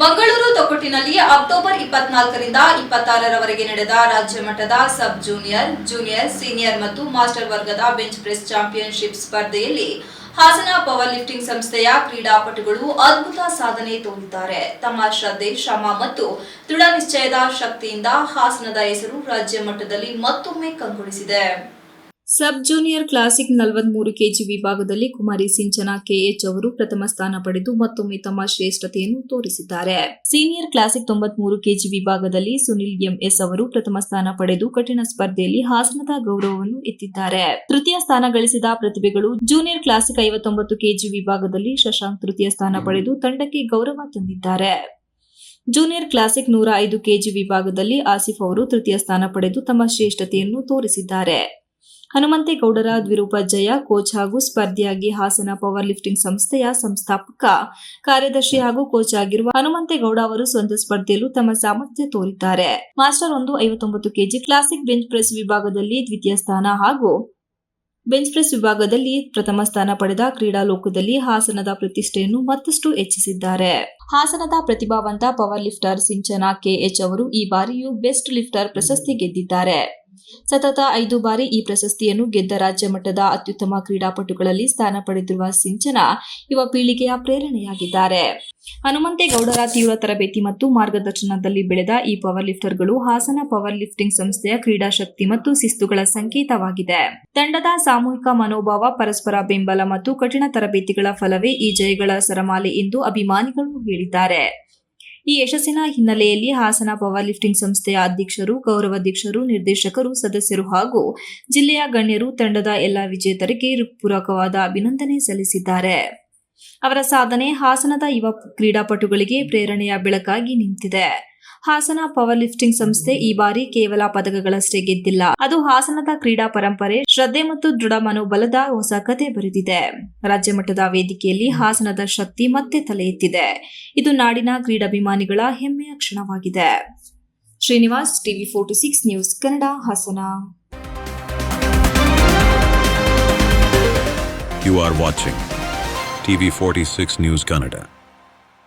Mangaluru ತೊಕ್ಕೊಟ್ಟಿನಲ್ಲಿ October ಇಪ್ಪತ್ನಾಲ್ಕರಿಂದ ಇಪ್ಪತ್ತಾರರವರೆಗೆ ನಡೆದ ರಾಜ್ಯ ಮಟ್ಟದ ಸಬ್ ಜೂನಿಯರ್ ಜೂನಿಯರ್, ಸೀನಿಯರ್ ಮತ್ತು ಮಾಸ್ಟರ್ ವರ್ಗದ ಬೆಂಚ್ ಪ್ರೆಸ್ ಚಾಂಪಿಯನ್ಶಿಪ್ ಸ್ಪರ್ಧೆಯಲ್ಲಿ ಹಾಸನ ಪವರ್ ಲಿಫ್ಟಿಂಗ್ ಸಂಸ್ಥೆಯ ಕ್ರೀಡಾಪಟುಗಳು ಅದ್ಭುತ ಸಾಧನೆ ತೋರಿದ್ದಾರೆ ತಮ್ಮ ಶ್ರದ್ಧೆ, ಶ್ರಮ ಮತ್ತು ದೃಢ ನಿಶ್ಚಯದ ಶಕ್ತಿಯಿಂದ ಹಾಸನದ ಹೆಸರು ರಾಜ್ಯ ಮಟ್ಟದಲ್ಲಿ ಮತ್ತೊಮ್ಮೆ ಕಂಗೊಳಿಸಿದೆ. ಸಬ್ ಜೂನಿಯರ್ ಕ್ಲಾಸಿಕ್ ನಲವತ್ಮೂರು ಕೆಜಿ ವಿಭಾಗದಲ್ಲಿ ಕುಮಾರಿ ಸಿಂಚನಾ ಕೆಎಚ್ ಅವರು ಪ್ರಥಮ ಸ್ಥಾನ ಪಡೆದು ಮತ್ತೊಮ್ಮೆ ತಮ್ಮ ಶ್ರೇಷ್ಠತೆಯನ್ನು ತೋರಿಸಿದ್ದಾರೆ. ಸೀನಿಯರ್ ಕ್ಲಾಸಿಕ್ ತೊಂಬತ್ಮೂರು ಕೆಜಿ ವಿಭಾಗದಲ್ಲಿ ಸುನಿಲ್ ಎಂಎಸ್ ಅವರು ಪ್ರಥಮ ಸ್ಥಾನ ಪಡೆದು ಕಠಿಣ ಸ್ಪರ್ಧೆಯಲ್ಲಿ ಹಾಸನದ ಗೌರವವನ್ನು ಎತ್ತಿದ್ದಾರೆ. ತೃತೀಯ ಸ್ಥಾನ ಗಳಿಸಿದ ಪ್ರತಿಭೆಗಳು ಜೂನಿಯರ್ ಕ್ಲಾಸಿಕ್ ಐವತ್ತೊಂಬತ್ತು ಕೆಜಿ ವಿಭಾಗದಲ್ಲಿ ಶಶಾಂಕ್ ತೃತೀಯ ಸ್ಥಾನ ಪಡೆದು ತಂಡಕ್ಕೆ ಗೌರವ ತಂದಿದ್ದಾರೆ. ಜೂನಿಯರ್ ಕ್ಲಾಸಿಕ್ ನೂರ ಐದು ಕೆಜಿ ವಿಭಾಗದಲ್ಲಿ ಆಸಿಫ್ ಅವರು ತೃತೀಯ ಸ್ಥಾನ ಪಡೆದು ತಮ್ಮ ಶ್ರೇಷ್ಠತೆಯನ್ನು ತೋರಿಸಿದ್ದಾರೆ. ಹನುಮಂತೇಗೌಡರ ದ್ವಿರೂಪ ಜಯ ಕೋಚ್ ಹಾಗೂ ಸ್ಪರ್ಧಿಯಾಗಿ ಹಾಸನ ಪವರ್ ಲಿಫ್ಟಿಂಗ್ ಸಂಸ್ಥೆಯ ಸಂಸ್ಥಾಪಕ, ಕಾರ್ಯದರ್ಶಿ ಹಾಗೂ ಕೋಚ್ ಆಗಿರುವ ಹನುಮಂತೇಗೌಡ ಅವರು ಸ್ವಂತ ಸ್ಪರ್ಧೆಯಲ್ಲೂ ತಮ್ಮ ಸಾಮರ್ಥ್ಯ ತೋರಿದ್ದಾರೆ. ಮಾಸ್ಟರ್ ಒಂದು ಐವತ್ತೊಂಬತ್ತು ಕೆಜಿ ಕ್ಲಾಸಿಕ್ ಬೆಂಚ್ ಪ್ರೆಸ್ ವಿಭಾಗದಲ್ಲಿ ದ್ವಿತೀಯ ಸ್ಥಾನ ಹಾಗೂ ಬೆಂಚ್ ಪ್ರೆಸ್ ವಿಭಾಗದಲ್ಲಿ ಪ್ರಥಮ ಸ್ಥಾನ ಪಡೆದ ಕ್ರೀಡಾ ಲೋಕದಲ್ಲಿ ಹಾಸನದ ಪ್ರತಿಷ್ಠೆಯನ್ನು ಮತ್ತಷ್ಟು ಹೆಚ್ಚಿಸಿದ್ದಾರೆ. ಹಾಸನದ ಪ್ರತಿಭಾವಂತ ಪವರ್ ಲಿಫ್ಟರ್ ಸಿಂಚನಾ ಕೆಎಚ್ ಅವರು ಈ ಬಾರಿಯೂ ಬೆಸ್ಟ್ ಲಿಫ್ಟರ್ ಪ್ರಶಸ್ತಿ ಗೆದ್ದಿದ್ದಾರೆ. ಸತತ ಐದು ಬಾರಿ ಈ ಪ್ರಶಸ್ತಿಯನ್ನು ಗೆದ್ದ ರಾಜ್ಯ ಮಟ್ಟದ ಅತ್ಯುತ್ತಮ ಕ್ರೀಡಾಪಟುಗಳಲ್ಲಿ ಸ್ಥಾನ ಪಡೆದಿರುವ ಸಿಂಚನ ಯುವ ಪೀಳಿಗೆಯ ಪ್ರೇರಣೆಯಾಗಿದ್ದಾರೆ. ಹನುಮಂತೇಗೌಡರ ತೀವ್ರ ತರಬೇತಿ ಮತ್ತು ಮಾರ್ಗದರ್ಶನದಲ್ಲಿ ಬೆಳೆದ ಈ ಪವರ್ ಲಿಫ್ಟರ್ಗಳು ಹಾಸನ ಪವರ್ ಲಿಫ್ಟಿಂಗ್ ಸಂಸ್ಥೆಯ ಕ್ರೀಡಾಶಕ್ತಿ ಮತ್ತು ಶಿಸ್ತುಗಳ ಸಂಕೇತವಾಗಿದೆ. ತಂಡದ ಸಾಮೂಹಿಕ ಮನೋಭಾವ, ಪರಸ್ಪರ ಬೆಂಬಲ ಮತ್ತು ಕಠಿಣ ತರಬೇತಿಗಳ ಫಲವೇ ಈ ಜಯಗಳ ಸರಮಾಲೆ ಎಂದು ಅಭಿಮಾನಿಗಳು ಹೇಳಿದ್ದಾರೆ. ಈ ಯಶಸ್ಸಿನ ಹಿನ್ನೆಲೆಯಲ್ಲಿ ಹಾಸನ ಪವರ್ ಲಿಫ್ಟಿಂಗ್ ಸಂಸ್ಥೆಯ ಅಧ್ಯಕ್ಷರು, ಗೌರವಾಧ್ಯಕ್ಷರು, ನಿರ್ದೇಶಕರು, ಸದಸ್ಯರು ಹಾಗೂ ಜಿಲ್ಲೆಯ ಗಣ್ಯರು ತಂಡದ ಎಲ್ಲ ವಿಜೇತರಿಗೆ ಪೂರಕವಾದ ಅಭಿನಂದನೆ ಸಲ್ಲಿಸಿದ್ದಾರೆ. ಅವರ ಸಾಧನೆ ಹಾಸನದ ಯುವ ಕ್ರೀಡಾಪಟುಗಳಿಗೆ ಪ್ರೇರಣೆಯ ಬೆಳಕಾಗಿ ನಿಂತಿದೆ. ಹಾಸನ ಪವರ್ ಲಿಫ್ಟಿಂಗ್ ಸಂಸ್ಥೆ ಈ ಬಾರಿ ಕೇವಲ ಪದಕಗಳಷ್ಟೇ ಗೆದ್ದಿಲ್ಲ. ಅದು ಹಾಸನದ ಕ್ರೀಡಾ ಪರಂಪರೆ, ಶ್ರದ್ಧೆ ಮತ್ತು ದೃಢ ಮನೋಬಲದ ಹೊಸ ಕತೆ ಬರೆದಿದೆ. ರಾಜ್ಯ ಮಟ್ಟದ ವೇದಿಕೆಯಲ್ಲಿ ಹಾಸನದ ಶಕ್ತಿ ಮತ್ತೆ ತಲೆ ಎತ್ತಿದೆ. ಇದು ನಾಡಿನ ಕ್ರೀಡಾಭಿಮಾನಿಗಳ ಹೆಮ್ಮೆಯ ಕ್ಷಣವಾಗಿದೆ. Srinivas, TV forty six news Kannada, Hassan. You are are TV 46 News Canada.